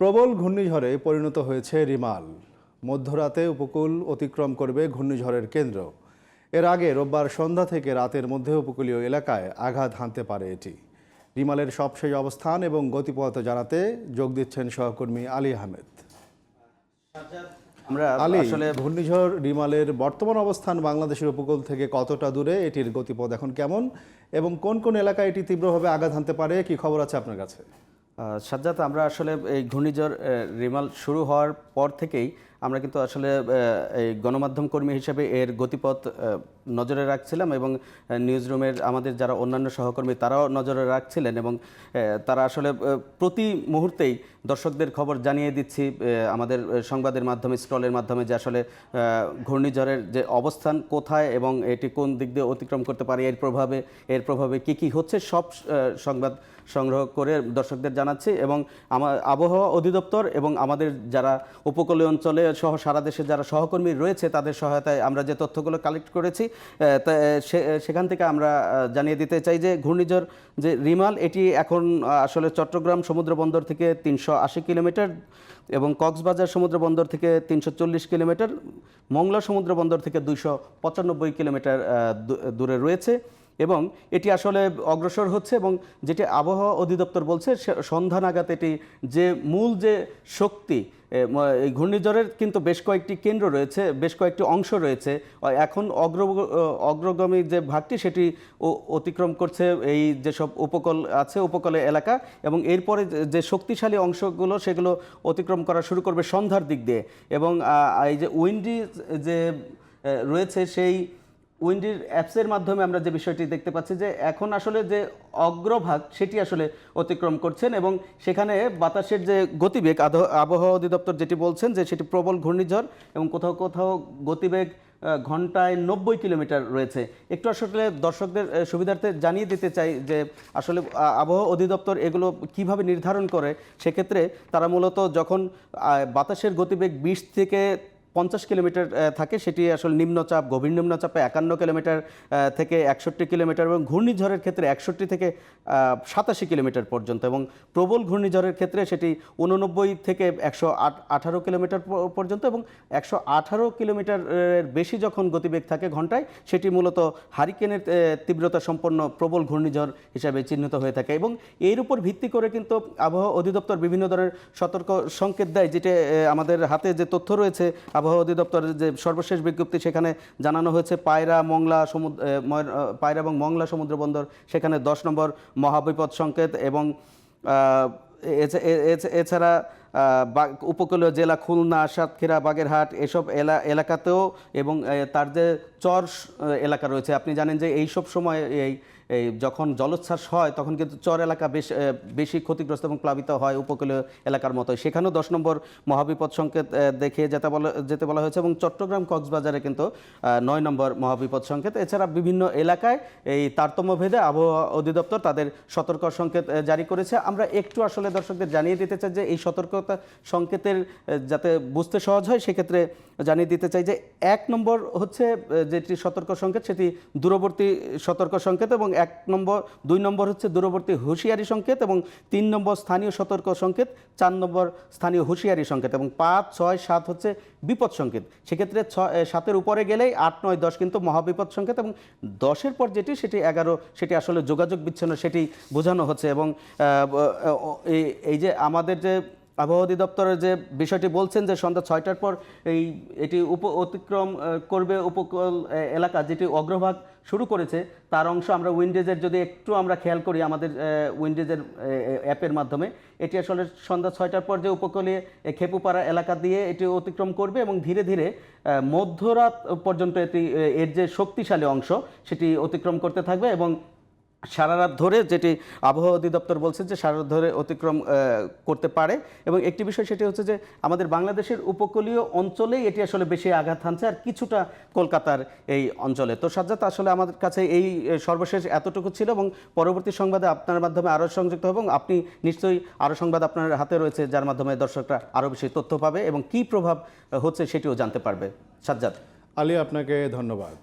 প্রবল ঘূর্ণিঝড়ে পরিণত হয়েছে রিমাল। মধ্যরাতে উপকূল অতিক্রম করবে ঘূর্ণিঝড়ের কেন্দ্র। এর আগে রোববার সন্ধ্যা থেকে রাতের মধ্যে উপকূলীয় এলাকায় আঘাত হানতে পারে এটি। রিমালের সবশেষ অবস্থান এবং গতিপথ জানাতে যোগ দিচ্ছেন সহকর্মী আলী আহমেদ। আমরা আলী আসলে ঘূর্ণিঝড় রিমালের বর্তমান অবস্থান বাংলাদেশের উপকূল থেকে কতটা দূরে এটির গতিপথ এখন কেমন এবং কোন কোন এলাকায় এটি তীব্রভাবে আঘাত হানতে পারে কি খবর আছে আপনার কাছে? সাজ্জাদ আমরা আসলে এই ঘূর্ণিঝড় রিমাল শুরু হওয়ার পর থেকেই আমরা কিন্তু আসলে এই গণমাধ্যম কর্মী হিসেবে এর গতিপথ নজরে রাখছিলাম এবং নিউজ রুমের আমাদের যারা অন্যান্য সহকর্মী তারাও নজরে রাখছিলেন এবং তারা আসলে প্রতি মুহূর্তেই দর্শকদের খবর জানিয়ে দিচ্ছি আমাদের সংবাদের মাধ্যমে স্ক্রলের মাধ্যমে যে আসলে ঘূর্ণিঝড়ের যে অবস্থান কোথায় এবং এটি কোন দিক দিয়ে অতিক্রম করতে পারে, এর প্রভাবে এর প্রভাবে কি কি হচ্ছে সব সংবাদ সংগ্রহ করে দর্শকদের জানাচ্ছি এবং আমার আবহাওয়া অধিদপ্তর এবং আমাদের যারা উপকূলীয় অঞ্চলে সহ সারা দেশে যারা সহকর্মী রয়েছে, তাদের সহায়তায় আমরা যে তথ্যগুলো কালেক্ট করেছি সেখান থেকে আমরা জানিয়ে দিতে চাই যে ঘূর্ণিঝড়, যে রিমাল, এটি এখন আসলে চট্টগ্রাম সমুদ্র বন্দর থেকে তিনশো আশি কিলোমিটার এবং কক্সবাজার সমুদ্র বন্দর থেকে তিনশো চল্লিশ কিলোমিটার, মংলা সমুদ্র বন্দর থেকে দুইশো পঁচানব্বই কিলোমিটার দূরে রয়েছে। এবং এটি আসলে অগ্রসর হচ্ছে এবং যেটি আবহাওয়া অধিদপ্তর বলছে সন্ধ্যা নাগাদ এটি যে মূল যে শক্তি ঘূর্ণিঝড়ের কিন্তু বেশ কয়েকটি কেন্দ্র রয়েছে, বেশ কয়েকটি অংশ রয়েছে। এখন অগ্র অগ্রগামী যে ভাগটি সেটি অতিক্রম করছে এই যেসব উপকূল আছে, উপকূলে এলাকা এবং এরপরে যে শক্তিশালী অংশগুলো সেগুলো অতিক্রম করা শুরু করবে সন্ধ্যার দিক দিয়ে। এবং এই যে উইন্ডি যে রয়েছে সেই উইন্ডির অ্যাপসের মাধ্যমে আমরা যে বিষয়টি দেখতে পাচ্ছি যে এখন আসলে যে অগ্রভাগ সেটি আসলে অতিক্রম করছেন এবং সেখানে বাতাসের যে গতিবেগ আবহাওয়া অধিদপ্তর যেটি বলছেন যে সেটি প্রবল ঘূর্ণিঝড় এবং কোথাও কোথাও গতিবেগ ঘন্টায় নব্বই কিলোমিটার রয়েছে। একটু আসলে দর্শকদের সুবিধার্থে জানিয়ে দিতে চাই যে আসলে আবহাওয়া অধিদপ্তর এগুলো কীভাবে নির্ধারণ করে? সেক্ষেত্রে তারা মূলত যখন বাতাসের গতিবেগ বিশ থেকে পঞ্চাশ কিলোমিটার থাকে। সেটি আসলে নিম্নচাপ, গভীর নিম্নচাপে একান্ন কিলোমিটার থেকে একষট্টি কিলোমিটার এবং ঘূর্ণিঝড়ের ক্ষেত্রে একষট্টি থেকে সাতাশি কিলোমিটার পর্যন্ত এবং প্রবল ঘূর্ণিঝড়ের ক্ষেত্রে সেটি উননব্বই থেকে একশো আঠারো কিলোমিটার পর্যন্ত এবং একশো আঠারো কিলোমিটারের বেশি যখন গতিবেগ থাকে ঘন্টায়, সেটি মূলত হারিকেনের তীব্রতা সম্পন্ন প্রবল ঘূর্ণিঝড় হিসাবে চিহ্নিত হয়ে থাকে এবং এর উপর ভিত্তি করে কিন্তু আবহাওয়া অধিদপ্তর বিভিন্ন ধরনের সতর্ক সংকেত দেয়, যেটা আমাদের হাতে যে তথ্য রয়েছে আবহাওয়া অধিদপ্তরের যে সর্বশেষ বিজ্ঞপ্তি, সেখানে জানানো হয়েছে পায়রা, মংলা সমুদ্র পায়রা এবং মংলা সমুদ্র বন্দর, সেখানে দশ নম্বর মহাবিপদ সংকেত এবং এছাড়া উপকূলীয় জেলা খুলনা, সাতক্ষীরা, বাগেরহাট, এসব এলা, এলাকাতেও এবং তার যে চর এলাকা রয়েছে। আপনি জানেন যে এই সব সময় এই যখন জলোচ্ছ্বাস হয়, তখন কিন্তু চর এলাকা বেশ বেশি ক্ষতিগ্রস্ত এবং প্লাবিত হয় উপকূলীয় এলাকার মতো সেখানেও দশ নম্বর মহাবিপদ সংকেত দেখে যেতে বলা যেতে বলা হয়েছে এবং চট্টগ্রাম কক্সবাজারে কিন্তু নয় নম্বর মহাবিপদ সংকেত। এছাড়া বিভিন্ন এলাকায় এই তারতম্য ভেদে আবহাওয়া অধিদপ্তর তাদের সতর্ক সংকেত জারি করেছে। আমরা একটু আসলে দর্শকদের জানিয়ে দিতে চাই যে, এই সতর্কতা সংকেতের যাতে বুঝতে সহজ হয়, সেক্ষেত্রে জানিয়ে দিতে চাই যে, এক নম্বর হচ্ছে যেটি সতর্ক সংকেত, সেটি দূরবর্তী সতর্ক সংকেত এবং এক নম্বর, দুই নম্বর হচ্ছে দূরবর্তী হুঁশিয়ারি সংকেত এবং তিন নম্বর স্থানীয় সতর্ক সংকেত, চার নম্বর স্থানীয় হুঁশিয়ারি সংকেত এবং পাঁচ, ছয়, সাত হচ্ছে বিপদ সংকেত। সেক্ষেত্রে ছয় সাতের উপরে গেলেই আট, নয়, দশ কিন্তু মহাবিপদ সংকেত এবং দশের পর যেটি সেটি এগারো, সেটি আসলে যোগাযোগ বিচ্ছিন্ন সেটি বোঝানো হচ্ছে এবং এই- এই যে আমাদের যে আবহাওয়া অধিদপ্তরের যে বিষয়টি বলছেন যে সন্ধ্যা ছয়টার পর এই এটি উপ অতিক্রম করবে উপকূল এলাকা যেটি অগ্রভাগ শুরু করেছে তার অংশ আমরা উইন্ডেজের যদি একটু আমরা খেয়াল করি আমাদের উইন্ডেজের অ্যাপের মাধ্যমে এটি আসলে সন্ধ্যা ছয়টার পর যে উপকূলীয় এ, খেপুপাড়া এলাকা দিয়ে এটি অতিক্রম করবে এবং ধীরে ধীরে মধ্যরাত পর্যন্ত এটি এর যে শক্তিশালী অংশ সেটি অতিক্রম করতে থাকবে এবং সারা রাত ধরে যেটি আবহাওয়া অধিদপ্তর বলছে যে সারা রাত ধরে অতিক্রম করতে পারে। এবং একটি বিষয় সেটি হচ্ছে যে আমাদের বাংলাদেশের উপকূলীয় অঞ্চলেই এটি আসলে বেশি আঘাত হানছে আর কিছুটা কলকাতার এই অঞ্চলে। তো সাজ্জাদ, আসলে আমাদের কাছে এই সর্বশেষ এতটুকু ছিল এবং পরবর্তী সংবাদে আপনার মাধ্যমে আরও সংযুক্ত হবে এবং আপনি নিশ্চয়ই আরও সংবাদ আপনার হাতে রয়েছে যার মাধ্যমে দর্শকরা আরও বেশি তথ্য পাবে এবং কী প্রভাব হচ্ছে সেটিও জানতে পারবে। সাজ্জাদ। আলী, আপনাকে ধন্যবাদ।